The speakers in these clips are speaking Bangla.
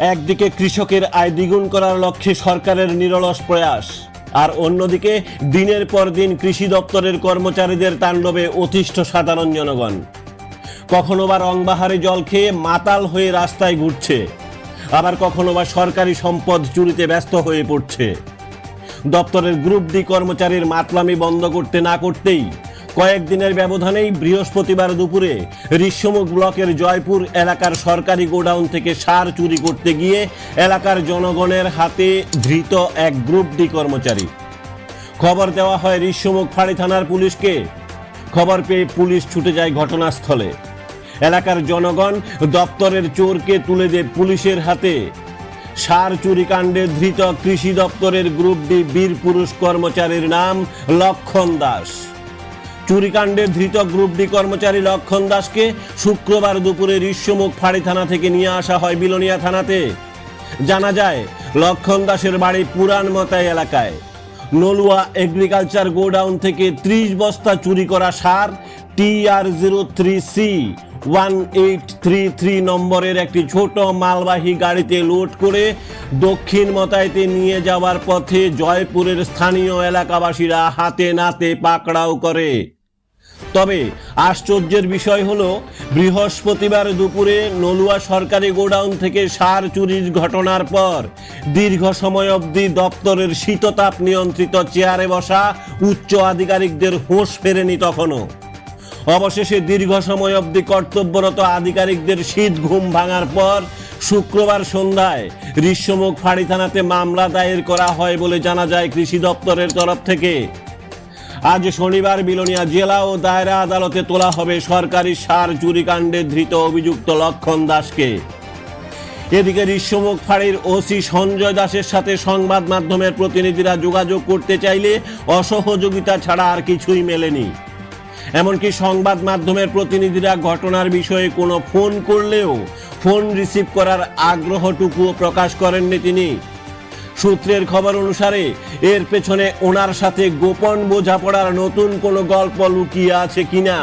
একদিকে কৃষকের আয় দ্বিগুণ করার লক্ষ্যে সরকারের নিরলস প্রয়াস, আর অন্যদিকে দিনের পর দিন কৃষি দপ্তরের কর্মচারীদের তাণ্ডবে অতিষ্ঠ সাধারণ জনগণ। কখনো বা রংবাহারে জল খেয়ে মাতাল হয়ে রাস্তায় ঘুরছে, আবার কখনো বা সরকারি সম্পদ চুরিতে ব্যস্ত হয়ে পড়ছে। দপ্তরের গ্রুপ ডি কর্মচারীর মাতলামি বন্ধ করতে না করতেই কয়েকদিনের ব্যবধানেই বৃহস্পতিবার দুপুরে ঋষ্যমুখ ব্লকের জয়পুর এলাকার সরকারি গোডাউন থেকে সার চুরি করতে গিয়ে এলাকার জনগণের হাতে ধৃত এক গ্রুপ ডি কর্মচারী। খবর দেওয়া হয় ঋষ্যমুখ ফাঁড়ি থানার পুলিশকে। খবর পেয়ে পুলিশ ছুটে যায় ঘটনাস্থলে। এলাকার জনগণ দপ্তরের চোরকে তুলে দেয় পুলিশের হাতে। সার চুরি কাণ্ডে ধৃত কৃষি দপ্তরের গ্রুপ ডি বীর পুরুষ কর্মচারীর নাম লক্ষণ দাস। চুরিকাণ্ডে ধৃত গ্রুপ ডি কর্মচারী লক্ষণ দাসকে শুক্রবার দুপুরে ঋষ্যমুখ ফাঁড়ি থানা থেকে নিয়ে আসা হয় বিলোনিয়া থানাতে। জানা যায়, লক্ষণ দাসের বাড়ি পুরান মতাই এলাকায়। নলুয়া এগ্রিকালচার গোডাউন থেকে ত্রিশ বস্তা চুরি করা সার T R zero three C one eight three three নম্বরের একটি ছোট মালবাহী গাড়িতে লোড করে দক্ষিণ মতাইতে নিয়ে যাওয়ার পথে জয়পুরের স্থানীয় এলাকাবাসীরা হাতে নাতে পাকড়াও করে। তবে আশ্চর্যের বিষয় হলো, বৃহস্পতিবার দুপুরে নলুয়া সরকারি গোডাউন থেকে সার চুরির ঘটনার পর দীর্ঘ সময় অবধি দপ্তরের শীততাপ নিয়ন্ত্রিত চেয়ারে বসা উচ্চ আধিকারিকদের হোঁশ ফেরেনি তখনও। অবশেষে দীর্ঘ সময় অবধি কর্তব্যরত আধিকারিকদের শীত ঘুম ভাঙার পর শুক্রবার সন্ধ্যায় ঋষ্যমুখ ফাঁড়ি থানাতে মামলা দায়ের করা হয় বলে জানা যায় কৃষি দপ্তরের তরফ থেকে। আজ শনিবার বিলোনিয়া জেলা ও দায়রা আদালতে তোলা হবে সরকারি সার চুরিকাণ্ডে ধৃত অভিযুক্ত লক্ষণ দাসকে। এদিকে ঋষ্যমুখ ফাঁড়ির ওসি সঞ্জয় দাসের সাথে সংবাদ মাধ্যমের প্রতিনিধিরা যোগাযোগ করতে চাইলে অসহযোগিতা ছাড়া আর কিছুই মেলেনি। এমনকি সংবাদ মাধ্যমের প্রতিনিধিরা ঘটনার বিষয়ে কোনো ফোন করলেও ফোন রিসিভ করার আগ্রহটুকুও প্রকাশ করেননি তিনি। সূত্রের খবর অনুসারে, এর পেছনে ওনার সাথে গোপন বোঝাপড়ার নতুন কোনো গল্প লুকিয়ে আছে কিনা,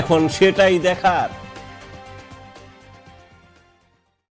এখন সেটাই দেখার।